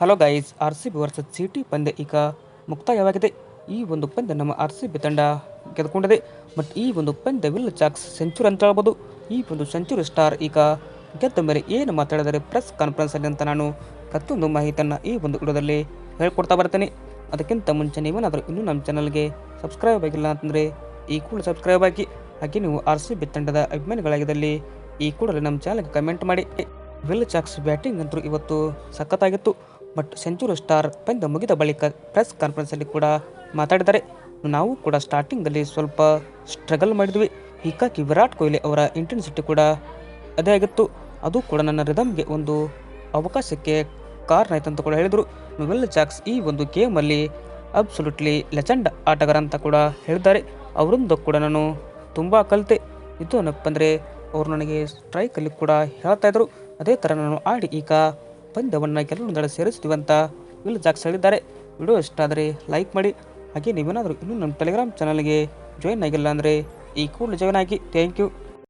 Hello guys, R C B versus C T ಪಂದ್ಯ ಈಗ ಮುಕ್ತಾಯವಾಗಿದೆ. ಈ ಒಂದು ಪಂದ್ಯ ನಮ್ಮ ಆರ್ ಸಿ ಬಿ ತಂಡ ಗೆದ್ದುಕೊಂಡಿದೆ. ಬಟ್ ಈ ಒಂದು ಪಂದ್ಯ ವಿಲ್ ಜಾಕ್ಸ್ ಸೆಂಚುರಿ ಅಂತ ಹೇಳ್ಬೋದು. ಈ ಒಂದು ಸೆಂಚುರಿ ಸ್ಟಾರ್ ಈಗ ಗೆದ್ದ ಮೇಲೆ ಏನು ಮಾತಾಡಿದರೆ ಪ್ರೆಸ್ ಕಾನ್ಫರೆನ್ಸಲ್ಲಿ ಅಂತ ನಾನು ಪ್ರತಿಯೊಂದು ಮಾಹಿತಿಯನ್ನು ಈ ಒಂದು ವಿಡಿಯೋದಲ್ಲಿ ಹೇಳ್ಕೊಡ್ತಾ ಬರ್ತೇನೆ. ಅದಕ್ಕಿಂತ ಮುಂಚೆ ನೀವೇನಾದರೂ ಇನ್ನೂ ನಮ್ಮ ಚಾನಲ್ಗೆ ಸಬ್ಸ್ಕ್ರೈಬ್ ಆಗಿಲ್ಲ ಅಂತಂದರೆ ಈ ಕೂಡ ಸಬ್ಸ್ಕ್ರೈಬ್ ಆಗಿ. ಹಾಗೆ ನೀವು ಆರ್ ಸಿ ಬಿ ತಂಡದ ಅಭಿಮಾನಿಗಳಾಗಿದ್ದಲ್ಲಿ ಈ ಕೂಡಲೇ ನಮ್ಮ ಚಾನಲ್ಗೆ ಕಮೆಂಟ್ ಮಾಡಿ. ವಿಲ್ ಜಾಕ್ಸ್ ಬ್ಯಾಟಿಂಗ್ ಅಂತೂ ಇವತ್ತು ಸಖತ್ತಾಗಿತ್ತು. ಬಟ್ ಸೆಂಚುರಿ ಸ್ಟಾರ್ ಪಂದ್ಯ ಮುಗಿದ ಬಳಿಕ ಪ್ರೆಸ್ ಕಾನ್ಫರೆನ್ಸಲ್ಲಿ ಕೂಡ ಮಾತಾಡಿದ್ದಾರೆ. ನಾವು ಕೂಡ ಸ್ಟಾರ್ಟಿಂಗಲ್ಲಿ ಸ್ವಲ್ಪ ಸ್ಟ್ರಗಲ್ ಮಾಡಿದ್ವಿ. ಹೀಗಾಗಿ ವಿರಾಟ್ ಕೊಹ್ಲಿ ಅವರ ಇಂಟೆನ್ಸಿಟಿ ಕೂಡ ಅದೇ ಆಗಿತ್ತು. ಅದು ಕೂಡ ನನ್ನ ರಿದಮ್ಗೆ ಒಂದು ಅವಕಾಶಕ್ಕೆ ಕಾರಣ ಆಯ್ತು ಅಂತ ಕೂಡ ಹೇಳಿದರು. ವಿಲ್ ಜಾಕ್ಸ್ ಈ ಒಂದು ಗೇಮಲ್ಲಿ ಅಬ್ಸಲ್ಯೂಟ್ಲಿ ಲೆಜೆಂಡ್ ಆಟಗಾರ ಅಂತ ಕೂಡ ಹೇಳಿದ್ದಾರೆ. ಅವರಿಂದ ಕೂಡ ನಾನು ತುಂಬ ಕಲಿತೆ. ಇದು ಏನಪ್ಪ ಅಂದರೆ ಅವರು ನನಗೆ ಸ್ಟ್ರೈಕಲ್ಲಿ ಕೂಡ ಹೇಳ್ತಾಯಿದ್ರು ಅದೇ ಥರ ನಾನು ಆಡಿ ಈಗ ಪಂದ್ಯವನ್ನು ಕೆಲವೊಂದು ಕಡೆ ಅಂತ ವಿಲ್ ಜಾಕ್ಸ್ ಹೇಳಿದ್ದಾರೆ. ವಿಡಿಯೋ ಇಷ್ಟ ಆದರೆ ಲೈಕ್ ಮಾಡಿ. ಹಾಗೆ ನೀವೇನಾದರೂ ಇನ್ನೂ ನಮ್ಮ ಟೆಲಿಗ್ರಾಮ್ ಚಾನಲ್ಗೆ ಜಾಯಿನ್ ಆಗಿಲ್ಲ ಅಂದರೆ ಈ ಕೂಡಲೇ ಜಾಯ್ನ್ ಆಗಿ. Thank you